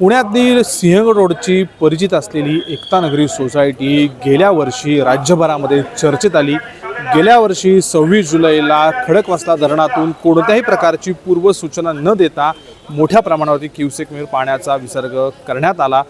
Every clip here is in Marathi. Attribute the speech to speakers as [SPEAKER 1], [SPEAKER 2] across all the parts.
[SPEAKER 1] पुण्यातील सिंहगड रोडची परिचित असलेली एकता नगरी सोसायटी गेल्या वर्षी राज्यभरामध्ये चर्चेत आली. गेल्या वर्षी सव्वीस जुलैला खडकवासला धरणातून कोणत्याही प्रकारची पूर्वसूचना न देता मोठ्या प्रमाणावरती क्युसेक पाण्याचा विसर्ग करण्यात आला.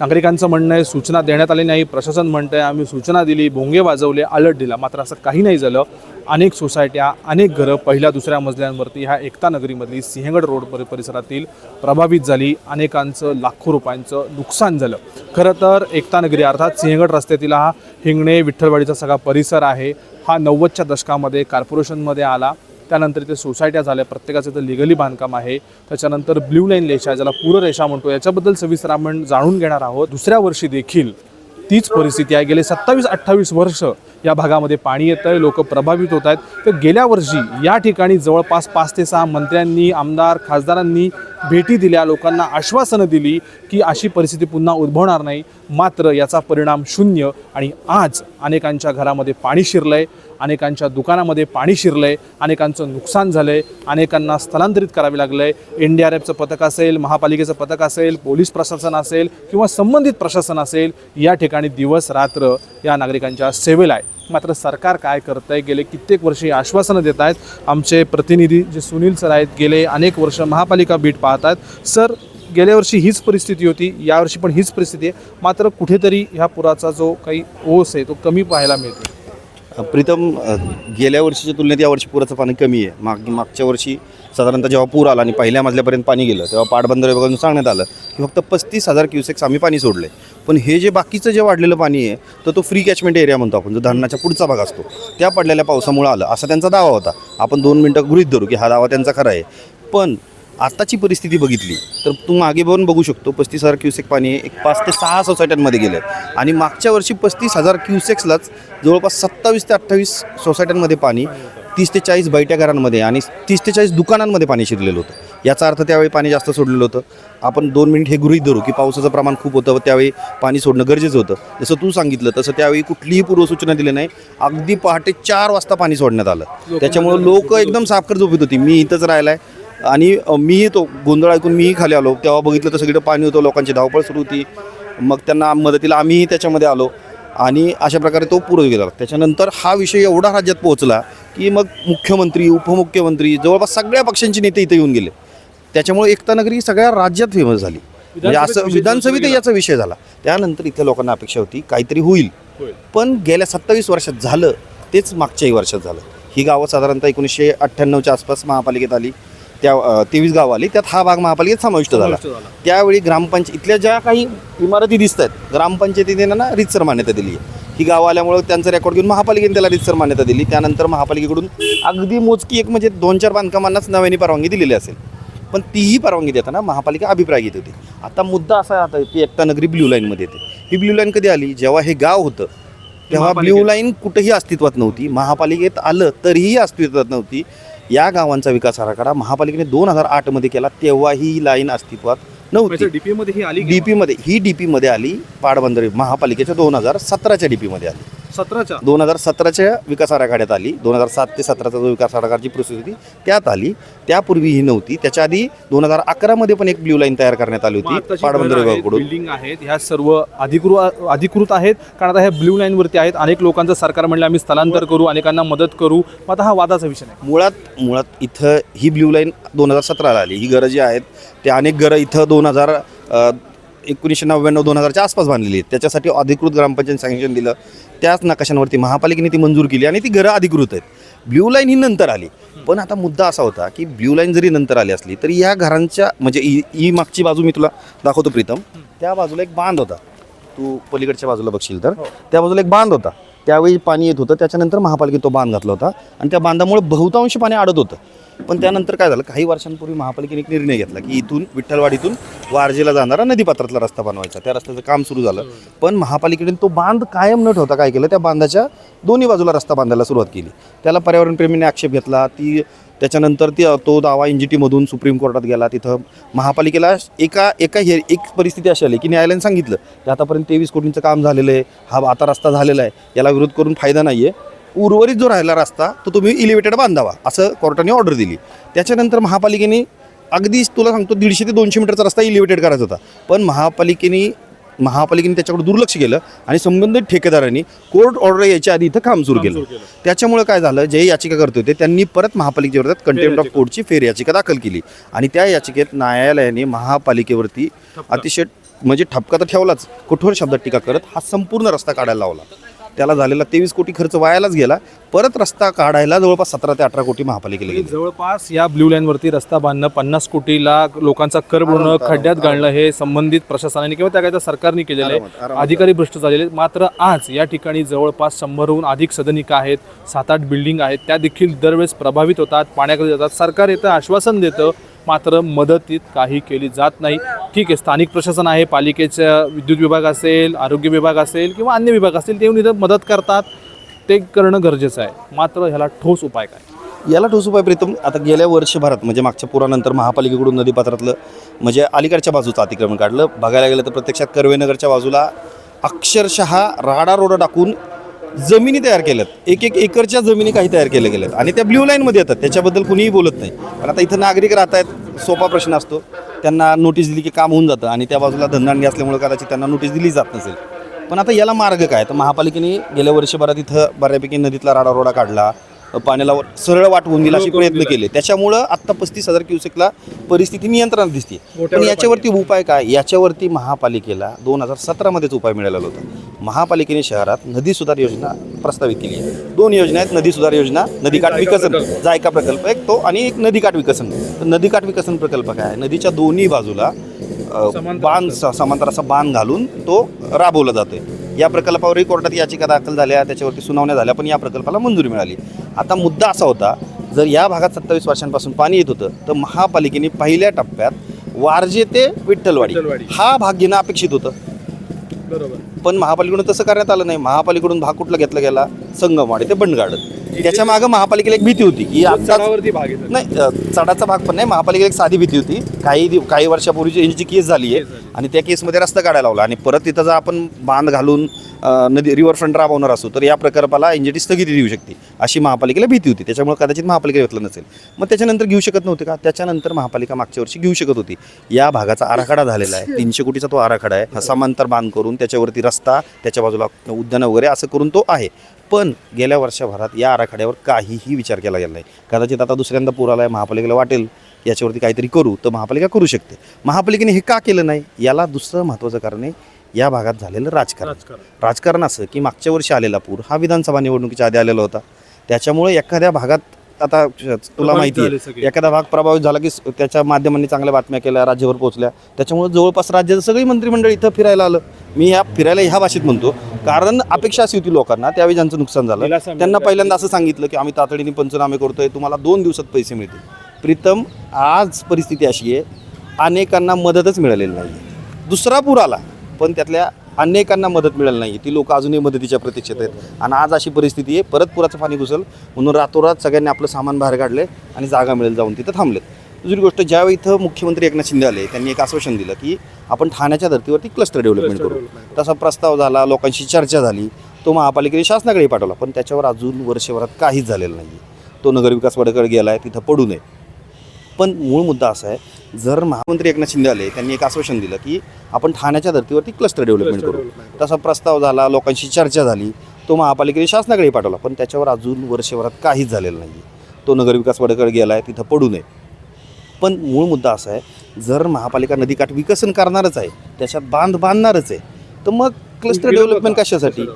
[SPEAKER 1] नागरिकांचं म्हणणं आहे सूचना देण्यात आली नाही. प्रशासन म्हणतं आहे आम्ही सूचना दिली भोंगे वाजवले अलर्ट दिला. मात्र असं काही नाही झालं. अनेक सोसायट्या अनेक घरं पहिल्या दुसऱ्या मजल्यांवरती ह्या एकता नगरीमधली सिंहगड रोड पर परिसरातील प्रभावित झाली. अनेकांचं लाखो रुपयांचं नुकसान झालं. खरं तर एकता नगरी अर्थात सिंहगड रस्त्यातील हा हिंगणे विठ्ठलवाडीचा सगळा परिसर आहे. हा नव्वदच्या दशकामध्ये कॉर्पोरेशनमध्ये आला. त्यानंतर इथे सोसायट्या झाल्या प्रत्येकाचं इथं लिगली बांधकाम आहे. त्याच्यानंतर ब्ल्यू लाईन रेषा ज्याला पूररेषा म्हणतो. याच्याबद्दल सविस्तर आपण जाणून घेणार आहोत. दुसऱ्या वर्षी देखील तीच परिस्थिती आहे. गेले सत्तावीस अठ्ठावीस वर्ष या भागामध्ये पाणी येतं आहे लोक प्रभावित होत आहेत. तर गेल्या वर्षी या ठिकाणी जवळपास पाच ते सहा मंत्र्यांनी आमदार खासदारांनी भेटी दिल्या. लोकांना आश्वासनं दिली की अशी परिस्थिती पुन्हा उद्भवणार नाही. मात्र याचा परिणाम शून्य आणि आज अनेकांच्या घरामध्ये पाणी शिरलं आहे अनेकांच्या दुकानामध्ये पाणी शिरलंय अनेकांचं नुकसान झालंय अनेकांना स्थलांतरित करावे लागलंय. एन डी आर एफचं पथक असेल महापालिकेचं पथक असेल पोलीस प्रशासन असेल किंवा संबंधित प्रशासन असेल या ठिकाणी दिवस रात्र या नागरिकांच्या सेवेला आहे. मात्र सरकार काय करत आहे गेले कित्येक वर्षी आश्वासनं देत आहेत. आमचे प्रतिनिधी जे सुनील सर आहेत गेले अनेक वर्ष महापालिका बीट पाहत आहेत सर गेल्या वर्षी हीच परिस्थिती होती यावर्षी पण हीच परिस्थिती आहे. मात्र कुठेतरी ह्या पुराचा जो काही ओस आहे तो कमी पाहायला मिळतो
[SPEAKER 2] प्रीतम गेल्या वर्षीच्या तुलनेत यावर्षी पुराचं पाणी कमी आहे. माग मागच्या वर्षी साधारणतः जेव्हा पूर आला आणि पहिल्या मजल्यापर्यंत पाणी गेलं तेव्हा पाटबंदर विभागातून सांगण्यात आलं की फक्त पस्तीस हजार क्युसेक्स आम्ही पाणी सोडले पण हे जे बाकीचं जे वाढलेलं पाणी आहे तर तो फ्री कॅचमेंट एरिया म्हणतो आपण जो धरणाच्या पुढचा भाग असतो त्या पडलेल्या पावसामुळे आलं. असा त्यांचा दावा होता. आपण दोन मिनटं गृहित धरू की हा दावा त्यांचा खरा आहे. पण आत्ताची परिस्थिती बघितली तर तू मागे बघून बघू शकतो पस्तीस हजार क्युसेक पाणी एक पाच ते सहा सोसायट्यांमध्ये गेलं आणि मागच्या वर्षी पस्तीस हजार क्युसेक्सलाच जवळपास सत्तावीस ते अठ्ठावीस सोसायट्यांमध्ये पाणी तीस ते चाळीस बैठ्या घरांमध्ये आणि तीस ते चाळीस दुकानांमध्ये पाणी शिरलेलं होतं. याचा अर्थ त्यावेळी पाणी जास्त सोडलेलं होतं. आपण दोन मिनिट हे गृहीत धरू की पावसाचं प्रमाण खूप होतं व त्यावेळी पाणी सोडणं गरजेचं होतं. जसं तू सांगितलं तसं त्यावेळी कुठलीही पूर्वसूचना दिली नाही. अगदी पहाटे चार वाजता पाणी सोडण्यात आलं. त्याच्यामुळं लोक एकदम साफकर झोपत होती. मी इथंच राहिला आहे आणि मीही तो गोंधळ ऐकून मीही खाली आलो. तेव्हा बघितलं तर सगळीकडे पाणी होतं लोकांची धावपळ सुरू होती. मग त्यांना मदतीला आम्हीही त्याच्यामध्ये आलो. आणि अशा प्रकारे तो पुढे गेला. त्याच्यानंतर हा विषय एवढा राज्यात पोहोचला की मग मुख्यमंत्री उपमुख्यमंत्री जवळपास सगळ्या पक्षांचे नेते इथे येऊन गेले. त्याच्यामुळे एकता नगरी सगळ्या राज्यात फेमस झाली. म्हणजे असं विधानसभेत याचा विषय झाला. त्यानंतर इथल्या लोकांना अपेक्षा होती काहीतरी होईल. पण गेल्या सत्तावीस वर्षात झालं तेच मागच्याही वर्षात झालं. ही गावं साधारणतः एकोणीसशे अठ्ठ्याण्णवच्या आसपास महापालिकेत आली. त्या तेवीस गावं आली त्यात हा भाग महापालिकेत समाविष्ट झाला. त्यावेळी ग्रामपंचायत इथल्या ज्या काही इमारती दिसत आहेत ग्रामपंचायतीने ना रितसर मान्यता दिली आहे. ही गावं आल्यामुळं त्यांचा रेकॉर्ड घेऊन महापालिकेने त्याला रितसर मान्यता दिली. त्यानंतर महापालिकेकडून अगदी मोजकी एक म्हणजे दोन चार बांधकामांनाच नव्याने परवानगी दिलेली असेल. पण तीही परवानगी देताना महापालिका अभिप्राय घेत होती. आता मुद्दा असा आता की एकता नगरी ब्ल्यू लाईनमध्ये येते. ही ब्ल्यू लाईन कधी आली? जेव्हा हे गाव होतं तेव्हा. ब्ल्यू लाईन कुठेही अस्तित्वात नव्हती. महापालिकेत आलं तरीही अस्तित्वात नव्हती. या गावांचा विकास आराखडा महापालिकेने दोन हजार आठमध्ये केला तेव्हा ही लाईन अस्तित्वात नव्हती.
[SPEAKER 1] डीपी मध्ये ही आली
[SPEAKER 2] डीपी मध्ये ही डीपी मध्ये आली पाटबंदर महापालिकेच्या दोन हजार सतराच्या डीपी मध्ये आली.
[SPEAKER 1] सतराच्या?
[SPEAKER 2] दोन हजार सतराच्या विकास आराखड्यात आली. दोन हजार सात ते सतराचा जो विकास आराखड्याची प्रोसेस होती त्यात आली. त्यापूर्वी ही नव्हती. त्याच्या आधी दोन हजार अकरामध्ये पण एक ब्ल्यू लाईन तयार करण्यात आली होती पाटबंदर विभागाकडून
[SPEAKER 1] बिल्डिंग आहेत ह्या सर्व अधिकृत अधिकृत आहेत. कारण आता ह्या ब्ल्यू लाईन वरती आहेत. अनेक लोकांचं सरकार म्हणलं आम्ही स्थलांतर करू अनेकांना मदत करू. मग आता हा वादाचा विषय नाही.
[SPEAKER 2] मुळात मुळात इथं ही ब्ल्यू लाईन दोन हजार सतराला आली. ही घरं जी आहेत ते अनेक घरं इथं दोन हजार एकोणीसशे नव्याण्णव दोन हजारच्या आसपास बांधलेली आहेत त्याच्यासाठी अधिकृत ग्रामपंचायत सँक्शन दिलं. त्याच नकाशांवरती महापालिकेने ती मंजूर केली आणि ती घरं अधिकृत आहेत. ब्ल्यू लाईन ही नंतर आली. पण आता मुद्दा असा होता की ब्ल्यू लाईन जरी नंतर आली असली तरी या घरांच्या म्हणजे ही ही मागची बाजू मी तुला दाखवतो प्रीतम. त्या बाजूला एक बांध होता. तू पलीकडच्या बाजूला बघशील तर. त्या बाजूला एक बांध होता. त्यावेळी पाणी येत होतं. त्याच्यानंतर महापालिकेने तो बांध घातला होता. आणि त्या बांधामुळे बहुतांश पाणी अडत होतं. पण त्यानंतर काय झालं काही वर्षांपूर्वी महापालिकेने एक निर्णय घेतला की इथून विठ्ठलवाडीतून वारजेला जाणारा नदीपात्रातला रस्ता बनवायचा. त्या रस्त्याचं काम सुरू झालं. पण महापालिकेने तो बांध कायम न ठेवता काय केलं त्या बांधाच्या दोन्ही बाजूला रस्ता बांधायला सुरुवात केली. त्याला पर्यावरणप्रेमीने आक्षेप घेतला. ती त्याच्यानंतर ती तो दावा एन जी टीमधून सुप्रीम कोर्टात गेला. तिथं महापालिकेला एका एका हे एक परिस्थिती अशी आली की न्यायालयाने सांगितलं की आतापर्यंत तेवीस कोटींचं काम झालेलं आहे. हा आता रस्ता झालेला आहे. याला विरोध करून फायदा नाही आहे उर्वरित जो राहिला रस्ता तो तुम्ही इलिव्हेटेड बांधावा असं कोर्टाने ऑर्डर दिली. त्याच्यानंतर महापालिकेने अगदी तुला सांगतो दीडशे ते दोनशे मीटरचा रस्ता इलिव्हेटेड करायचा होता. पण महापालिकेने महापालिकेने त्याच्याकडे दुर्लक्ष केलं आणि संबंधित ठेकेदारांनी कोर्ट ऑर्डर यायच्या आधी इथं काम सुरू केलं. त्याच्यामुळे काय झालं जे याचिका करत होते त्यांनी परत महापालिकेच्या विरोधात कंटेम्प्ट ऑफ कोर्टची फेर याचिका दाखल केली. आणि त्या याचिकेत न्यायालयाने महापालिकेवरती अतिशय म्हणजे ठपका तर ठेवलाच कठोर शब्दात टीका करत हा संपूर्ण रस्ता काढायला लावला. त्याला झालेला तेवीस कोटी खर्च वायालाच गेला. परत रस्ता काढायला जवळपास सतरा ते अठरा कोटी महापालिकेला गेले.
[SPEAKER 1] जवळपास या ब्ल्यू लाईनवरती रस्ता बांधणं पन्नास कोटीला लोकांचा कर बुडवणं खड्ड्यात घालणं हे संबंधित प्रशासनाने किंवा त्या काय सरकारने केलेलं आहे. अधिकारी भ्रष्ट झालेले. मात्र आज या ठिकाणी जवळपास शंभरहून अधिक सदनिका आहेत. सात आठ बिल्डिंग आहेत. त्या देखील दरवेळेस प्रभावित होतात पाण्याकडे जातात. सरकार येतं आश्वासन देतं. मात्र मदतीत काही केली जात नाही. ठीक आहे स्थानिक प्रशासन आहे पालिकेचं विद्युत विभाग असेल आरोग्य विभाग असेल किंवा अन्य विभाग असतील ते येऊन इथं मदत करतात. ते करणं गरजेचं आहे. मात्र ह्याला ठोस उपाय काय?
[SPEAKER 2] याला ठोस उपाय प्रीतम आता गेल्या वर्षभरात म्हणजे मागच्या पुरानंतर महापालिकेकडून नदीपात्रातलं म्हणजे अलीकडच्या बाजूचं अतिक्रमण काढलं. बघायला गेलं तर प्रत्यक्षात कर्वेनगरच्या बाजूला अक्षरशः राडा रोड टाकून जमिनी तयार केल्यात. एक एक एकरच्या जमिनी काही तयार केल्या गेल्यात. आणि त्या ब्ल्यू लाईनमध्ये येतात. त्याच्याबद्दल कुणीही बोलत नाही. पण आता इथं नागरिक राहत आहेत सोपा प्रश्न असतो. त्यांना नोटीस दिली की काम होऊन जातं. आणि त्या बाजूला धंदांडी असल्यामुळे कदाचित त्यांना नोटीस दिली जात नसेल. पण आता याला मार्ग काय? तर महापालिकेने गेल्या वर्षभरात इथं बऱ्यापैकी नदीतला राडारोडा काढला. पाण्याला सरळ वाटवून दिला असे प्रयत्न केले. त्याच्यामुळं आत्ता पस्तीस हजार क्युसेकला परिस्थिती नियंत्रणात दिसते पण याच्यावरती उपाय काय? याच्यावरती महापालिकेला दोन हजार सतरामध्येच उपाय मिळालेला होता. महापालिकेने शहरात नदी सुधार योजना प्रस्तावित केली आहे. दोन योजना आहेत. नदी सुधार योजना नदीकाठ विकसन. जायका प्रकल्प एक तो आणि एक नदीकाठ विकसन. तर नदीकाठ विकसन प्रकल्प काय आहे? नदीच्या दोन्ही बाजूला बांध समांतर असा बांध घालून तो राबवला जातोय. या प्रकल्पावरही कोर्टात याचिका दाखल झाल्या त्याच्यावरती सुनावण्या झाल्या पण या प्रकल्पाला मंजुरी मिळाली. आता मुद्दा असा होता जर या भागात सत्तावीस वर्षांपासून पाणी येत होतं तर महापालिकेने पहिल्या टप्प्यात वारजे ते विठ्ठलवाडी. हा भाग घेणं अपेक्षित होतं.
[SPEAKER 1] बरोबर.
[SPEAKER 2] पण महापालिकेकडून तसं करण्यात आलं नाही. महापालिकेकडून भाग कुठला घेतला गेला? संगमवाडी ते बंडगार्डन त्याच्यामागे महापालिकेला एक भीती होती की आता
[SPEAKER 1] चढावरती भाग येतो
[SPEAKER 2] नाही अ, चढाचा भाग पण नाही महापालिकेला एक साधी भीती होती. काही दिव- काही वर्षापूर्वीची यांची केस झाली आहे आणि त्या केसमध्ये रस्ता काढायला लावला. आणि परत तिथं जर आपण बांध घालून अ, नदी रिव्हर फ्रंट राबवणार असू तर या प्रकल्पाला एनजीटी स्थगिती देऊ शकते अशी महापालिकेला भीती होती. त्याच्यामुळे कदाचित महापालिका घेतलं नसेल. मग त्याच्यानंतर घेऊ शकत नव्हते का? त्याच्यानंतर महापालिका मागच्या वर्षी घेऊ शकत होती. या भागाचा आराखडा झालेला आहे. तीनशे कोटीचा तो आराखडा आहे. हा समांतर बांध करून त्याच्यावरती रस्ता त्याच्या बाजूला उद्यानं वगैरे असं करून तो आहे. पण गेल्या वर्षभरात या आराखड्यावर काहीही विचार केला गेला नाही. कदाचित आता दुसऱ्यांदा पूर आला आहे महापालिकेला वाटेल याच्यावरती काहीतरी करू तर महापालिका करू शकते. महापालिकेने हे का केलं नाही? याला दुसरं महत्त्वाचं कारण आहे या भागात झालेलं राजकारण. राजकारण असं की मागच्या वर्षी आलेला पूर हा विधानसभा निवडणुकीच्या आधी आलेला होता. त्याच्यामुळे एखाद्या भागात आता तुला माहिती आहे. एखादा भाग प्रभावित झाला की त्याच्या माध्यमांनी चांगल्या बातम्या केल्या राज्यभर पोहोचल्या. त्याच्यामुळे जवळपास राज्याचं सगळी मंत्रिमंडळ इथं फिरायला आलं. मी ह्या फिरायला ह्या भाषेत म्हणतो. कारण अपेक्षा अशी होती लोकांना त्यावेळी ज्यांचं नुकसान झालं. त्यांना पहिल्यांदा असं सांगितलं की आम्ही तातडीने पंचनामे करतोय तुम्हाला दोन दिवसात पैसे मिळतील. प्रीतम आज परिस्थिती अशी आहे अनेकांना मदतच मिळालेली नाही. दुसरा पूर आला पण त्यातल्या अनेकांना मदत मिळाली नाही. ती लोक अजूनही मदतीच्या प्रतीक्षेत आहेत. आणि आज अशी परिस्थिती आहे परत पुराचं पाणी घुसल म्हणून रातोरात सगळ्यांनी आपलं सामान बाहेर काढले आणि जागा मिळेल जाऊन तिथं थांबलेत दुसरी गोष्ट ज्यावेळी इथं मुख्यमंत्री एकनाथ शिंदे आले त्यांनी एक आश्वासन दिलं की आपण ठाण्याच्या धर्तीवरती क्लस्टर डेव्हलपमेंट करू. तसा प्रस्ताव झाला लोकांशी चर्चा झाली तो महापालिकेने शासनाकडे पाठवला पण त्याच्यावर अजून वर्षभरात काहीच झालेलं नाही तो नगरविकास वड्याकडे गेला आहे तिथं पडू नये. पण मूळ मुद्दा असा आहे जर महामंत्री एकनाथ शिंदे आले त्यांनी एक आश्वासन दिलं की आपण ठाण्याच्या धर्तीवरती क्लस्टर डेव्हलपमेंट करू. तसा प्रस्ताव झाला लोकांशी चर्चा झाली तो महापालिकेने शासनाकडे पाठवला पण त्याच्यावर अजून वर्षभरात काहीच झालेलं नाही तो नगरविकास वड्याकडे गेला आहे तिथं पडू नये. पण मूळ मुद्दा असा आहे जर महापालिका नदीकाठ विकसन करणारच आहे त्याच्यात बांध बांधणारच आहे तर मग क्लस्टर डेव्हलपमेंट कशासाठी?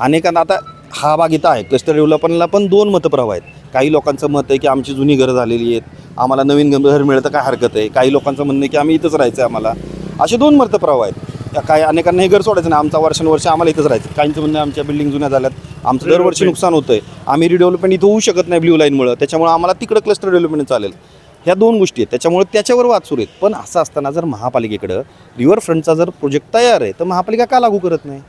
[SPEAKER 2] अनेकांना आता हा भाग इथं आहे. क्लस्टर डेव्हलपमेंटला पण दोन मतप्रवाह आहेत. काही लोकांचं मत आहे की आमची जुनी घरं झालेली आहेत. आम्हाला नवीन घर मिळतं तर काय हरकत आहे? काही लोकांचं म्हणणं आहे की आम्ही इथंच राहायचं आहे आम्हाला. असे दोन मतप्रवाह आहेत. काय अनेकांना हे घर सोडायचं नाही. आमचा वर्षानुवर्ष आम्हाला इथंच राहायचं. काहींचं म्हणणं आहे, आमच्या बिल्डिंग जुन्या झाल्यात. आमचं दरवर्षी नुकसान होतं आहे आम्ही रिडेव्हलपमेंट इथं होऊ शकत नाही ब्ल्यू लाईनमुळं त्याच्यामुळे आम्हाला तिकडं क्लस्टर डेव्हलपमेंट चालेल. ह्या दोन गोष्टी आहेत. त्याच्यामुळे त्याच्यावर वाद सुरू आहेत. पण असं असताना जर महापालिकेकडं रिव्हर फ्रंटचा जर प्रोजेक्ट तयार आहे तर महापालिका का लागू करत नाही?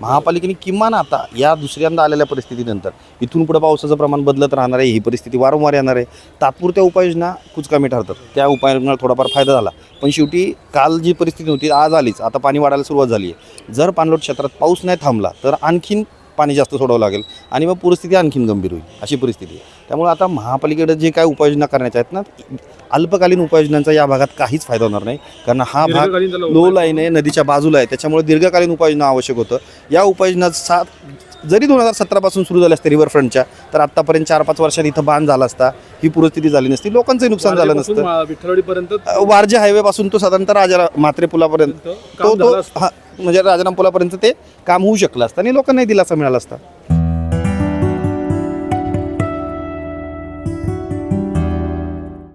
[SPEAKER 2] महापालिकेने किमान आता या दुसऱ्यांदा आलेल्या परिस्थितीनंतर इथून पुढे पावसाचं प्रमाण बदलत राहणार आहे ही परिस्थिती वारंवार येणार आहे. तात्पुरत्या उपाययोजना कुचकामी ठरतात. त्या उपाययोजना थोडाफार फायदा झाला. पण शेवटी काल जी परिस्थिती होती आज आलीच. आता पाणी वाढायला सुरुवात झाली आहे. जर पाणलोट क्षेत्रात पाऊस नाही थांबला तर आणखीन पाणी जास्त सोडावं लागेल आणि मग परिस्थिती आणखीन गंभीर होईल अशी परिस्थिती आहे. त्यामुळे आता महापालिकेकडे जे काय उपाययोजना करण्याच्या आहेत ना अल्पकालीन उपाययोजनांचा या भागात काहीच फायदा होणार नाही. कारण हा भाग लो लाईन आहे नदीच्या बाजूला आहे. त्याच्यामुळे दीर्घकालीन उपाययोजना आवश्यक होतं. या उपाययोजना सात जरी दोन हजार सतरापासून सुरू झाल्या असत्या रिव्हरफ्रंटच्या तर आत्तापर्यंत चार पाच वर्षात इथं बांध झाला असता ही पूरस्थिती झाली नसती. लोकांचंही नुकसान झालं नसतं.
[SPEAKER 1] विठ्ठलवाडीपर्यंत
[SPEAKER 2] वारजे हायवे पासून तो साधारणतः राजा म्हात्रे पुलापर्यंत
[SPEAKER 1] काम
[SPEAKER 2] तो तो. हा म्हणजे राजाराम पुलापर्यंत ते काम होऊ शकलं असतं आणि लोकांनाही दिलासा मिळाला असता.